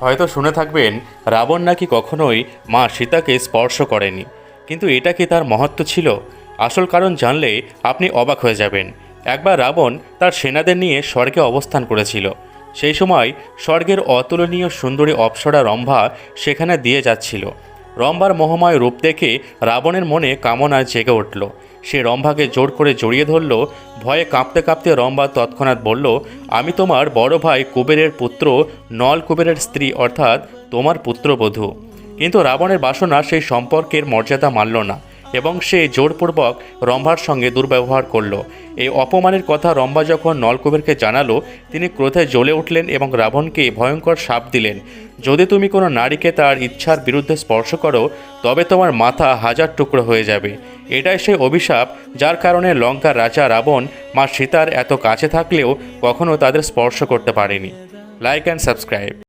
হয়তো শুনে থাকবেন, রাবণ নাকি কখনোই মা সীতাকে স্পর্শ করেনি। কিন্তু এটা কি তার মহত্ব ছিল? আসল কারণ জানলে আপনি অবাক হয়ে যাবেন। একবার রাবণ তার সেনাদের নিয়ে স্বর্গে অবস্থান করেছিল। সেই সময় স্বর্গের অতুলনীয় সুন্দরী অপ্সরা রম্ভা সেখানে দিয়ে যাচ্ছিল। রম্ভার মোহময় রূপ দেখে রাবণের মনে কামনা জেগে উঠল। সে রম্ভাকে জোর করে জড়িয়ে ধরল, ভয়ে কাঁপতে কাঁপতে রম্ভা তৎক্ষণাৎ বলল, আমি তোমার বড় ভাই কুবেরের পুত্র, নল কুবেরের স্ত্রী, অর্থাৎ তোমার পুত্রবধূ। কিন্তু রাবণের বাসনা সেই সম্পর্কের মর্যাদা মানল না। এবং সে জোরপূর্বক রম্ভার সঙ্গে দুর্ব্যবহার করল। এই অপমানের কথা রম্ভা যখন নলকুবেরকে জানালো, তিনি ক্রোধে জ্বলে উঠলেন এবং রাবণকে ভয়ঙ্কর সাপ দিলেন। যদি তুমি কোনো নারীকে তার ইচ্ছার বিরুদ্ধে স্পর্শ করো, তবে তোমার মাথা হাজার টুকরো হয়ে যাবে। এটাই সেই অভিশাপ যার কারণে লঙ্কার রাজা রাবণ, মা সীতার এত কাছে থাকলেও কখনো তাদের স্পর্শ করতে পারেনি। Like and subscribe